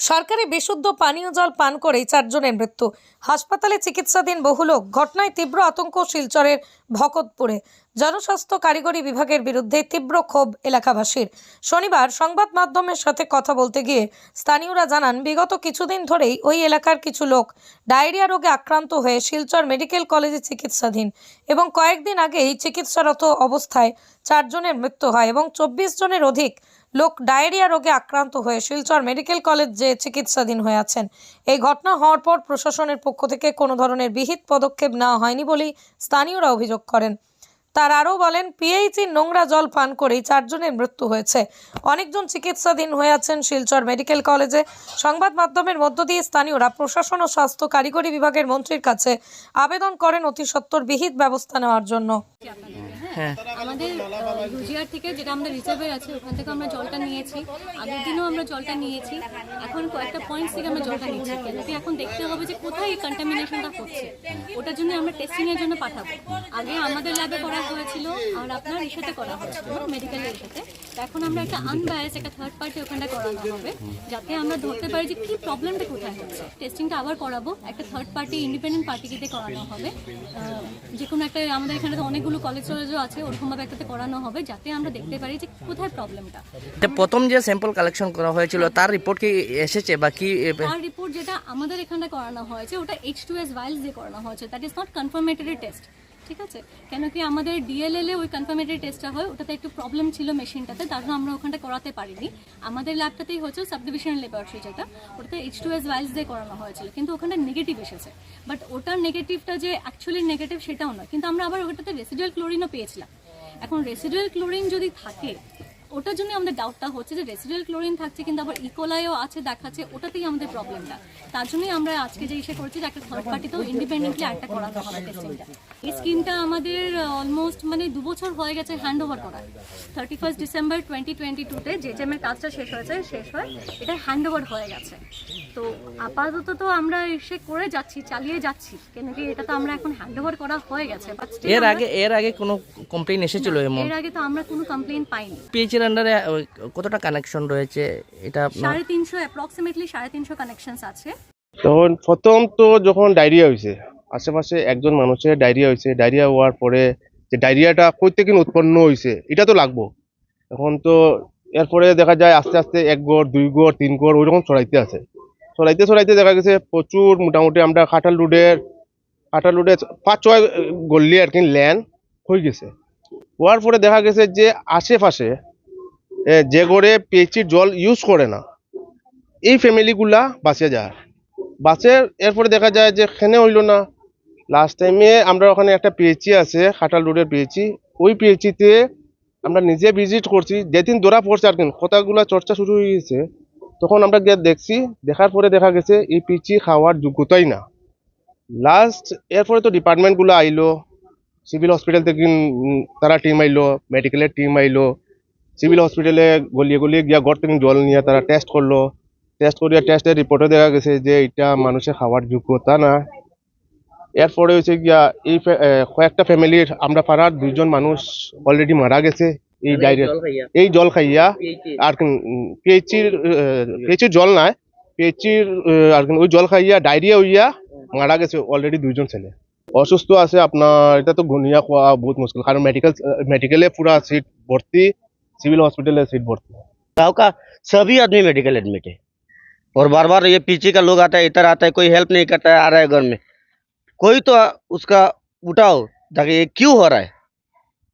সরকারি বিশুদ্ধ পানীয় জল পান করেই চারজনের মৃত্যু। হাসপাতালে চিকিৎসাধীন বহু লোক। ঘটনায় তীব্র আতঙ্ক শিলচরের ভকতপুরে। জনস্বাস্থ্য কারিগরি বিভাগের বিরুদ্ধে তীব্র ক্ষোভ এলাকাবাসীর। শনিবার সংবাদ মাধ্যমের সাথে কথা বলতে গিয়ে স্থানীয়রা জানান, বিগত কিছুদিন ধরেই ওই এলাকার কিছু লোক ডায়রিয়া রোগে আক্রান্ত হয়ে শিলচর মেডিকেল কলেজে চিকিৎসাধীন এবং কয়েকদিন আগেই চিকিৎসারত অবস্থায় চারজনের মৃত্যু হয় এবং চব্বিশ জনের অধিক লোক ডায়রিয়া রোগে আক্রান্ত হয়ে শিলচর মেডিকেল কলেজ যে চিকিৎসাধীন হয়ে আছেন। এই ঘটনা হওয়ার পর প্রশাসনের পক্ষ থেকে কোনো ধরনের বিহিত পদক্ষেপ নেওয়া হয়নি বলেই স্থানীয়রা অভিযোগ করেন। তার আরও বলেন, পিএইচি নোংরা জল পান করেই চারজনের মৃত্যু হয়েছে। অনেকজন চিকিৎসাধীন হয়ে আছেন শিলচর মেডিকেল কলেজে। সংবাদ মাধ্যমের মধ্য দিয়ে স্থানীয়রা প্রশাসন ও স্বাস্থ্য কারিগরি বিভাগের মন্ত্রীর কাছে আবেদন করেন অতি বিহিত ব্যবস্থা নেওয়ার জন্য। হ্যাঁ। আমাদের ইউজিআর থেকে যেটা আমাদের রিজার্ভের আছে, ওখান থেকে আমরা জলটা নিয়েছি। আগের দিনও আমরা জলটা নিয়েছি। এখন কয়েকটা পয়েন্টস থেকে আমরা জলটা নিচ্ছি কিন্তু এখন দেখতে হবে যে কোথায় এই কন্টামিনেশনটা হচ্ছে। ওটার জন্য আমরা টেস্টিংয়ের জন্য পাঠাবো। আগে আমাদের ল্যাবে করা হয়েছিল, আর আপনার ইসাতে করা হয়েছিল মেডিকেলের সাথে এখন আমরা একটা আনবায়াস একটা থার্ড পার্টি ওখানটা করানো হবে, যাতে আমরা ধরতে পারি যে কী প্রবলেমটা কোথায় হচ্ছে। টেস্টিংটা আবার করাবো, একটা থার্ড পার্টি ইন্ডিপেন্ডেন্ট পার্টিকে করানো হবে। যে কোনো একটা, আমাদের এখানে তো অনেকগুলো কলেজ আছে ওরকমভাবে একটাতে করানো হবে যাতে আমরা দেখতে পারি যে কোথায় প্রবলেমটা প্রথম যে স্যাম্পল কালেকশন করা হয়েছিল তার রিপোর্ট কি এসেছে বা কি তার রিপোর্ট যেটা আমাদের এখানে করানো হয়েছে ওটা এইচ টু এস ভাইলস দিয়ে করানো হয়েছে। That is not confirmatory test ঠিক আছে? কেন কি আমাদের ডিএলএল ওই কনফার্মেটরি টেস্টটা হয়, ওটাতে একটু প্রবলেম ছিল মেশিনটাতে তার জন্য আমরা ওখানটা করাতে পারিনি। আমাদের ল্যাবটাতেই হচ্ছে সাব ডিভিশনাল ল্যাবরেটরি যেটা, ওটাতে এইচ টু এস ওয়াইলস দিয়ে করানো হয়েছিল, কিন্তু ওখানটা নেগেটিভ এসেছে। বাট ওটার নেগেটিভটা যে অ্যাকচুয়ালি নেগেটিভ সেটাও নয়, কিন্তু আমরা আবার ওটাতে রেসিডুয়াল ক্লোরিনও পেয়েছিলাম। এখন রেসিডুয়াল ক্লোরিন যদি থাকে ওটার জন্য আমাদের ডাউটটা হচ্ছে যে রেসিডুয়াল ক্লোরিন থাকছে কিন্তু আবার ইকোলাইও আছে দেখাচ্ছে ওটাতেই আমাদের প্রবলেমটা তার জন্যই আমরা আজকে যে ইসে করছি যে একটা থার্ড পার্টিতেও ইন্ডিপেন্ডেন্টলি একটা করানো হবে টেস্টিংটা এই স্কিমটা আমাদের অলমোস্ট মানে দু বছর হয়ে গেছে হ্যান্ড ওভার করা thirty first December twenty twenty টুতে যে জেমের কাজটা শেষ হয়েছে শেষ হয় এটা হ্যান্ড ওভার হয়ে গেছে। তো আপাতত তো আমরা এসে করে যাচ্ছি চালিয়ে যাচ্ছি কেন কি এটা তো আমরা এখন হ্যান্ড ওভার করা হয়ে গেছে বাট এর আগে এর আগে কোনো কমপ্লেন এসেছিল এর আগে তো আমরা কোনো কমপ্লেন পাইনি। পিএইচের আন্ডারে কতটা কানেকশন রয়েছে? এটা সাড়ে তিনশো অ্যাপ্রক্সিমেটলি সাড়ে তিনশো কানেকশনস আছে। তখন প্রথম তো যখন ডায়রিয়া হয়েছে আশেপাশে একজন মানুষের ডায়রিয়া হয়েছে ডায়রিয়া হওয়ার পরে যে ডায়রিয়াটা কই থেকে উৎপন্ন হয়েছে এটা তো লাগবো। এখন তো এরপরে দেখা যায় আস্তে আস্তে এক গড় দুই গড় তিন গড় ওইরকম ছড়াইতে আছে। ছড়াইতে ছড়াইতে দেখা গেছে প্রচুর মোটামুটি আমরা খাটাল রোডের খাটাল রোডে পাঁচ ছয় গল্লি আর কি ল্যান্ড হয়ে গেছে। হওয়ার পরে দেখা গেছে যে আশেপাশে যে গড়ে পিএইচির জল ইউজ করে না, এই ফ্যামিলিগুলা বাঁচে যায়। বাসে এরপরে দেখা যায় যে খেনে হইল না। লাস্ট টাইমে আমরা ওখানে একটা পিএইচি আছে, খাটাল রোডের পিএইচি ওই পিএইচিতে আমরা নিজে ভিজিট করছি। যেদিন ধরা পড়ছে আর কি, কথাগুলো চর্চা শুরু হয়ে গেছে, তখন আমরা গিয়ে দেখছি, দেখার পরে দেখা গেছে এই পিচি খাওয়ার যোগ্যতাই না। লাস্ট এরপরে তো ডিপার্টমেন্টগুলো আইলো সিভিল হসপিটাল থেকে তারা টিম আইলো মেডিকেলের টিম আইলো সিভিল হসপিটালে গলিয়ে গলিয়ে গিয়া ঘর থেকে জল নিয়ে তারা টেস্ট করল। টেস্ট করিয়া টেস্টের রিপোর্টে দেখা গেছে যে এটা মানুষের খাওয়ার যোগ্যতা না। এরপরে হচ্ছে গিয়া এই কয়েকটা ফ্যামিলির আমরা পাড়ার দুইজন মানুষ অলরেডি মারা গেছে। এই ডায়রিয়া এই জল খাইয়া আর পিএইচির পিএইচির জল নাই। পিএইচির আর ওই জল খাইয়া ডায়রিয়া হইয়া মারা গেছে অলরেডি দুইজন ছেলে। অসুস্থ আছে আপনার এটা তো গুনিয়া খোয়া বহুত মুশকিল। কারণ মেডিকেল মেডিকেলে পুরা সিট ভর্তি। सिविल हॉस्पिटल है सीट भर्ती है। गाँव का सभी आदमी मेडिकल एडमिट है। और बार बार ये पीछे का लोग आता है इधर आता है कोई हेल्प नहीं करता है आ रहा है घर में। कोई तो उसका उठाओ ताकि ये क्यों हो रहा है?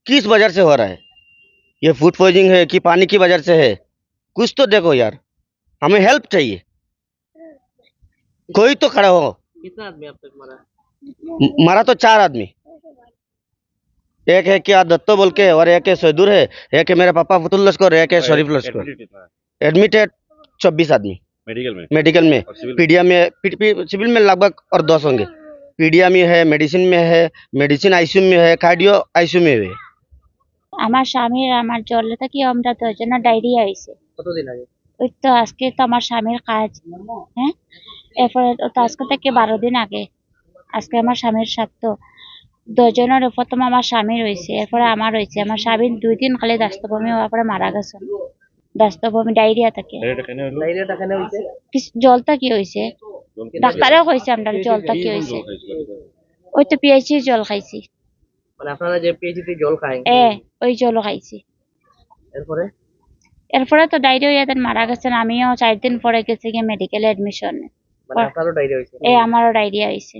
किस वजह से हो रहा है? ये फ़ूड पॉइजनिंग है कि पानी की वजह से है? कुछ तो देखो यार हमें हेल्प चाहिए। कोई तो खड़ा हो। कितना आदमी अब तक तो चार आदमी। एक है क्या दत्तो बोल के और एक है सैदुर है एक है मेरे पापा फतुल लश्कर एक है शरीफ लश्कर एडमिट है चौबीस आदमी मेडिकल में मेडिकल में और सिविल पीडिया में पी- पी- सिविल में लगभग और दस होंगे पीडिया में है मेडिसिन में है मेडिसिन आईसीयू में है कार्डियो आईसीयू में है আমার স্বামীর আমার জলে থাকি আমরা দুজনের ডায়রিয়া হয়েছে কতদিন আগে ওই তো আজকে তো আমার স্বামীর কাজ হ্যাঁ এরপরে তো আজকে থেকে বারো দিন আগে আজকে আমার স্বামীর স্বার্থ দুজনের প্রথম আমার স্বামী হয়েছে এরপরে আমার হয়েছে আমার স্বামীর দুই দিন খালি দাস্তভূমি হওয়ার পরে মারা গেছে দাস্ত বমি ডায়রিয়া থাকে জলটা কি হয়েছে ডাক্তারেও কইছে আমরা জলটা কি হয়েছে ওই তো পিয়াইছি জল খাইছি। মানে আপনারা যে পিএইচডি জল খায়। এ ওই জলও খাইছি। এরপরে? এরপরে তো ডায়রিয়া ইয়াদের মারা গেছেন আমিও চার দিন পরে গেছি গিয়ে মেডিকেলে এডমিশন মানে এ আমারও ডায়রিয়া হয়েছে